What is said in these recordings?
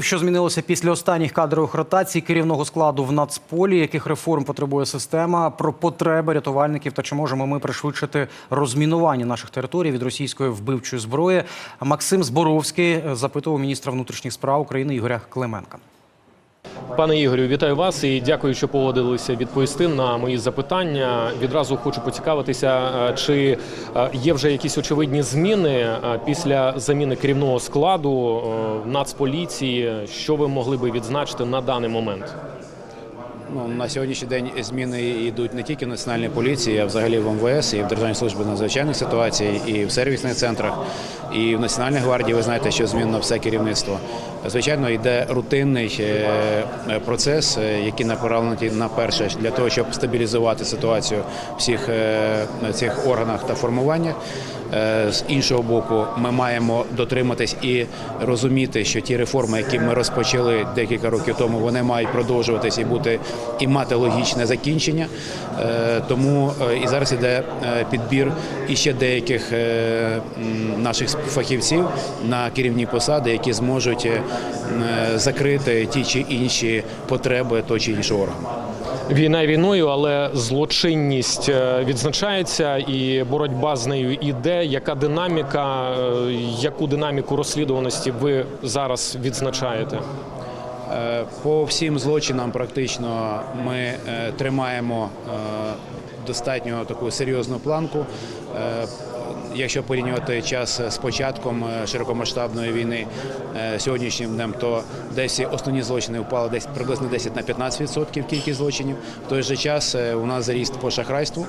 Що змінилося після останніх кадрових ротацій керівного складу в Нацполі? Яких реформ потребує система? Про потреби рятувальників та чи можемо ми пришвидшити розмінування наших територій від російської вбивчої зброї? Максим Зборовський запитував міністра внутрішніх справ України Ігоря Клименка. Пане Ігорю, вітаю вас і дякую, що погодилися відповісти на мої запитання. Відразу хочу поцікавитися, е, чи е, є вже якісь очевидні зміни е, після заміни керівного складу Нацполіції, що ви могли би відзначити на даний момент? Ну, на сьогоднішній день зміни йдуть не тільки в національній поліції, а взагалі в МВС, і в Державній службі надзвичайних ситуацій, і в сервісних центрах, і в Національній гвардії. Ви знаєте, що змінено все керівництво. Звичайно, йде рутинний е, процес, е, який направлений на перше для того, щоб стабілізувати ситуацію в всіх е, цих органах та формуваннях. Е, З іншого боку, ми маємо дотриматись і розуміти, що ті реформи, які ми розпочали декілька років тому, вони мають продовжуватись і бути і мати логічне закінчення. Е, Тому е, і зараз іде е, підбір іще деяких е, наших фахівців на керівні посади, які зможуть е, закрити ті чи інші потреби того чи іншого органу. Війна війною, але злочинність е, відзначається, і боротьба з нею іде. Яка динаміка, е, яку динаміку розслідуваності ви зараз відзначаєте? Е, По всім злочинам практично ми е, тримаємо е, достатньо таку серйозну планку. Е, Якщо порівнювати час з початком е, широкомасштабної війни е, сьогоднішнім днем, то десь основні злочини впали десь приблизно 10 на 15% кількість злочинів. В той же час е, у нас заріст по шахрайству.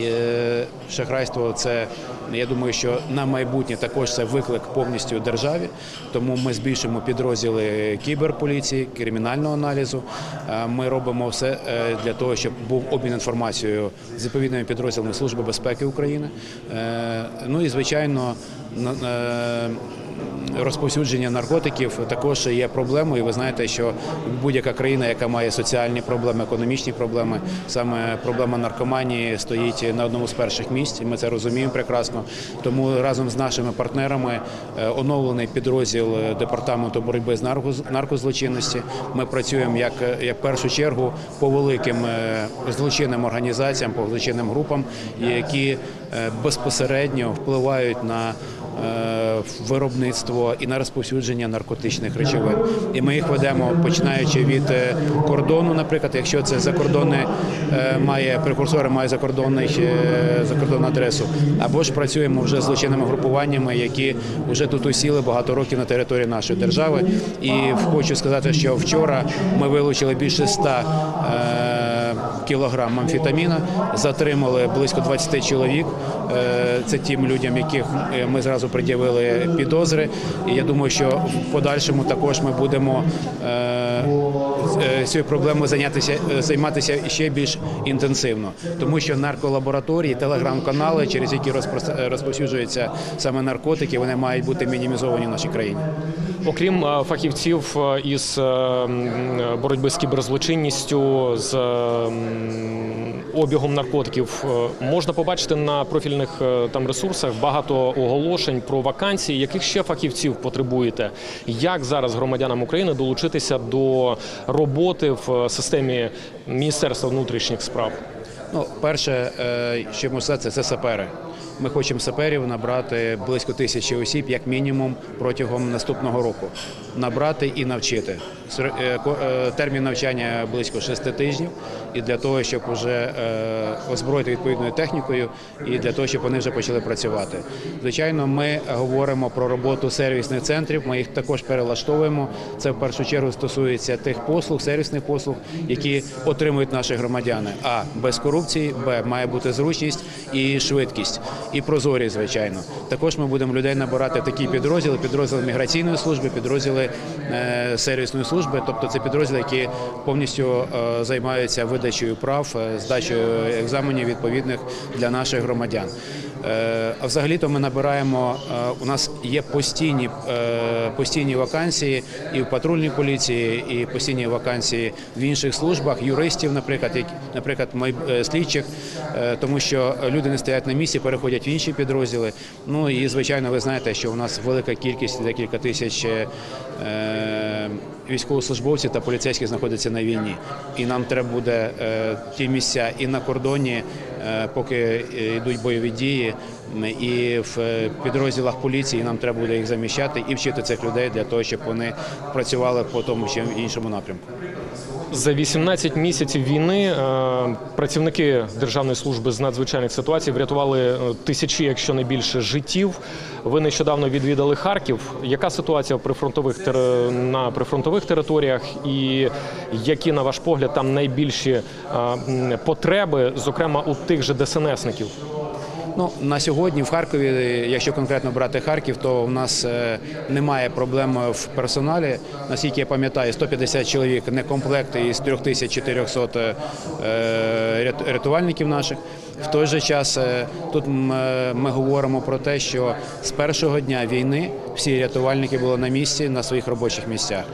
Е, Шахрайство це я думаю, що на майбутнє також це виклик повністю державі. Тому ми збільшимо підрозділи кіберполіції, кримінального аналізу. Е, Ми робимо все е, для того, щоб був обмін інформацією з відповідними підрозділами Служби безпеки України. Е, Ну і звичайно. Е, Розповсюдження наркотиків також є проблемою. Ви знаєте, що будь-яка країна, яка має соціальні проблеми, економічні проблеми, саме проблема наркоманії стоїть на одному з перших місць. і Ми це розуміємо прекрасно. Тому разом з нашими партнерами е, оновлений підрозділ департаменту боротьби з нарко- наркозлочинності. Ми працюємо як, як в першу чергу по великим е, злочинним організаціям, по злочинним групам, які безпосередньо впливають на виробництво і на розповсюдження наркотичних речовин. І ми їх ведемо починаючи від е, кордону, наприклад, якщо це закордонне е, має прекурсори, має закордонний е, закордонну адресу, або ж працюємо вже з злочинними групуваннями, які вже тут усіли багато років на території нашої держави. І хочу сказати, що вчора ми вилучили більше ста. Кілограм амфетаміна затримали близько 20 чоловік. Е, Це тим людям, яких е, ми зразу пред'явили підозри. І я думаю, що в подальшому також ми будемо е, цією проблемою зайнятися займатися ще більш інтенсивно, тому що нарколабораторії, телеграм-канали, через які розповсюджуються саме наркотики, вони мають бути мінімізовані в нашій країні. Окрім е, фахівців е, із е, боротьби з кіберзлочинністю, з обігом наркотиків, можна побачити на профільних там ресурсах багато оголошень про вакансії. Яких ще фахівців потребуєте? Як зараз громадянам України долучитися до роботи в системі Міністерства внутрішніх справ? Ну, перше, що можу сказати, це сапери. Ми хочемо саперів набрати близько тисячі осіб, як мінімум, протягом наступного року. Набрати і навчити. Е, е, Термін навчання близько шести тижнів, і для того, щоб вже е, озброїти відповідною технікою, і для того, щоб вони вже почали працювати. Звичайно, ми говоримо про роботу сервісних центрів. Ми їх також перелаштовуємо. Це в першу чергу стосується тих послуг, сервісних послуг, які отримують наші громадяни. А без корупції, б має бути зручність і швидкість, і прозорі, звичайно. Також ми будемо людей набирати такі підрозділи, підрозділи міграційної служби, підрозділи е, сервісної служби, тобто це підрозділи, які повністю е, займаються видачею прав, е, здачею екзаменів відповідних для наших громадян. Е, А взагалі-то ми набираємо. е, У нас є постійні е, постійні вакансії і в патрульній поліції, і постійні вакансії в інших службах, юристів, наприклад, як, наприклад, слідчих, тому що люди не стоять на місці, переходять в інші підрозділи. Ну і звичайно, ви знаєте, що у нас велика кількість, декілька тисяч. Військовослужбовці та поліцейські знаходяться на війні, і нам треба буде е, ті місця і на кордоні, е, поки е, йдуть бойові дії, і в е, підрозділах поліції нам треба буде їх заміщати і вчити цих людей для того, щоб вони працювали по тому чи іншому напрямку. За 18 місяців війни е, працівники Державної служби з надзвичайних ситуацій врятували е, тисячі, якщо не більше, життів. Ви нещодавно відвідали Харків. Яка ситуація прифронтових тер- на прифронтових територіях, і які, на ваш погляд, там найбільші е, потреби, зокрема у тих же ДСНСників? Ну на сьогодні в Харкові, якщо конкретно брати Харків, то в нас е, немає проблем в персоналі. Наскільки я пам'ятаю, 150 чоловік не комплекти із 3400 е, рят- рятувальників наших. В той же час е, тут ми говоримо про те, що з першого дня війни всі рятувальники були на місці на своїх робочих місцях.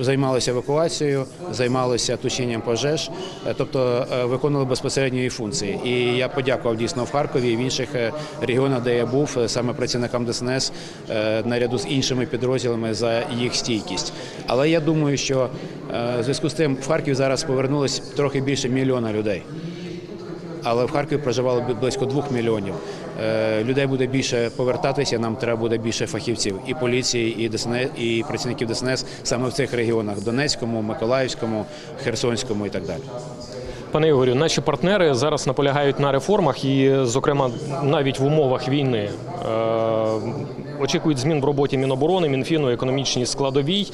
Займалися евакуацією, займалися тушінням пожеж, е, тобто е, виконували безпосередньо її функції. І я подякував дійсно в Харкові і в інших е, регіонах, де я був, саме працівникам ДСНС наряду з іншими підрозділами за їх стійкість. Але я думаю, що в зв'язку з тим в Харків зараз повернулось трохи більше мільйона людей але в Харкові проживало близько двох мільйонів. Е, Людей буде більше повертатися. Нам треба буде більше фахівців і поліції, і ДСНС, і працівників ДСНС саме в цих регіонах: Донецькому, Миколаївському, Херсонському і так далі. Пане Ігорю, наші партнери зараз наполягають на реформах і, зокрема, навіть в умовах війни е, очікують змін в роботі Міноборони, Мінфіну, економічній складовій.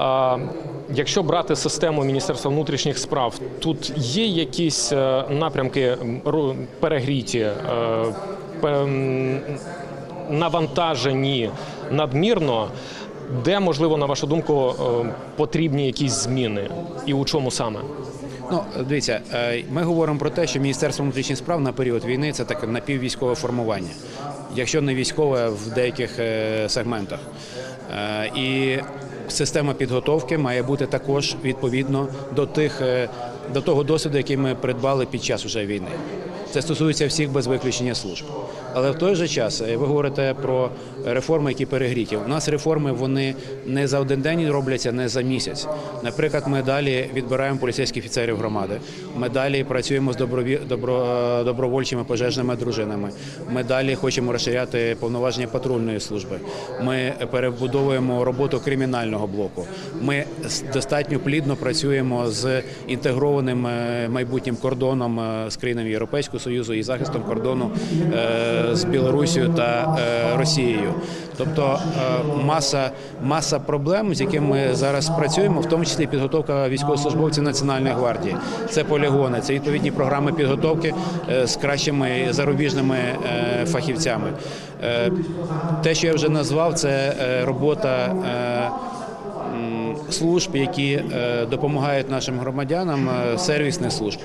Е, Якщо брати систему Міністерства внутрішніх справ, тут є якісь е, напрямки перегріті, навантажені надмірно, де можливо, на вашу думку, е, потрібні якісь зміни, і у чому саме? Ну, дивіться, е, ми говоримо про те, що Міністерство внутрішніх справ на період війни це таке напіввійськове формування, якщо не військове в деяких е, сегментах. І система підготовки має бути також відповідно до тих до того досвіду, який ми придбали під час уже війни. Це стосується всіх без виключення служб. Але в той же час е, ви говорите про реформи, які перегріті. У нас реформи вони не за один день робляться, не за місяць. Наприклад, ми далі відбираємо поліцейських офіцерів громади. Ми далі працюємо з доброві... добро... добровольчими пожежними дружинами. Ми далі хочемо розширяти повноваження патрульної служби. Ми перебудовуємо роботу кримінального блоку. Ми достатньо плідно працюємо з інтегрованим е, майбутнім кордоном е, з країнами Європейського союзу і захистом кордону з Білорусією та е, Росією. Тобто е, маса, маса проблем, з якими ми зараз працюємо, в тому числі підготовка військовослужбовців Національної гвардії. Це полігони, це відповідні програми підготовки е, з кращими зарубіжними фахівцями. Те, що я вже назвав, це робота. Служб, які е, допомагають нашим громадянам, е, сервісних служб,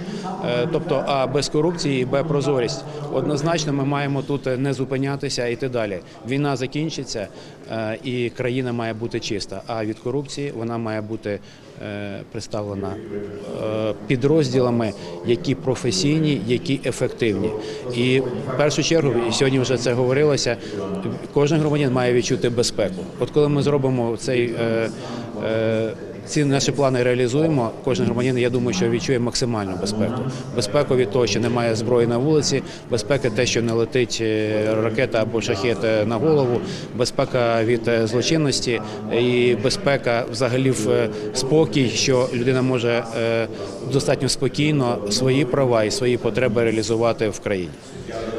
Е, тобто а без корупції, і Б прозорість. Однозначно, ми маємо тут не зупинятися і йти далі. Війна закінчиться, і країна має бути чиста. А від корупції вона має бути представлена підрозділами, які професійні, які ефективні. І в першу чергу, і сьогодні вже це говорилося. Кожен громадянин має відчути безпеку. От коли ми зробимо цей ці наші плани реалізуємо. Кожен громадянин, я думаю, що відчує максимальну безпеку. Безпеку від того, що немає зброї на вулиці, безпека те, що не летить е, ракета або шахет е, на голову, безпека від е, злочинності і безпека взагалі в е, спокій, що людина може е, достатньо спокійно свої права і свої потреби реалізувати в країні.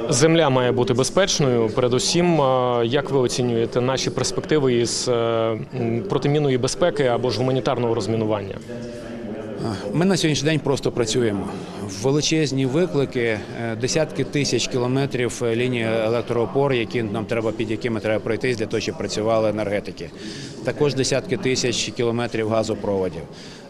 Земля має бути безпечною. Передусім, е, як ви оцінюєте наші перспективи із е, протимінної безпеки або ж гуманітарного розмінування? Ми на сьогоднішній день просто працюємо. Величезні виклики, е, десятки тисяч кілометрів е, лінії електроопор, які нам треба під якими треба пройтись для того, щоб працювали енергетики. Також десятки тисяч кілометрів газопроводів.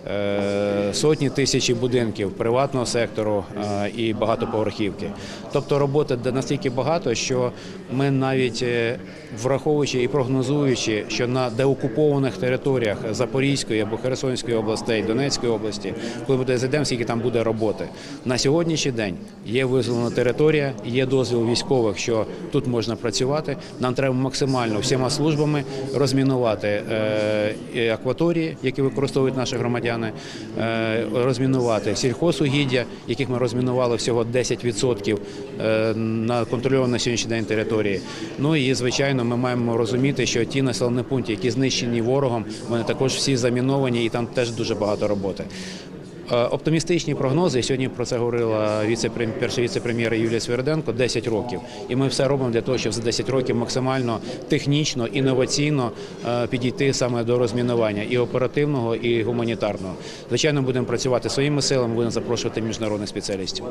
Е, сотні тисячі будинків приватного сектору е, і багатоповерхівки. Тобто роботи настільки багато, що ми навіть е, враховуючи і прогнозуючи, що на деокупованих територіях Запорізької або Херсонської областей, Донецької області, коли буде зайдемо, скільки там буде роботи. На сьогоднішній день є визволена територія, є дозвіл військових, що тут можна працювати. Нам треба максимально всіма службами розмінувати акваторії, які використовують наші громадяни, е, розмінувати сільхозугіддя, яких ми розмінували всього 10% е, на контрольованій сьогоднішній день території. Ну і звичайно, ми маємо розуміти, що ті населені пункти, які знищені ворогом, вони також всі заміновані, і там теж дуже багато роботи. Е, Оптимістичні прогнози. Сьогодні про це говорила віце-прем- перша віце-прем'єра Юлія Сверденко 10 років. І ми все робимо для того, щоб за 10 років максимально технічно, інноваційно е, підійти саме до розмінування і оперативного, і гуманітарного. Звичайно, будемо працювати своїми силами, будемо запрошувати міжнародних спеціалістів.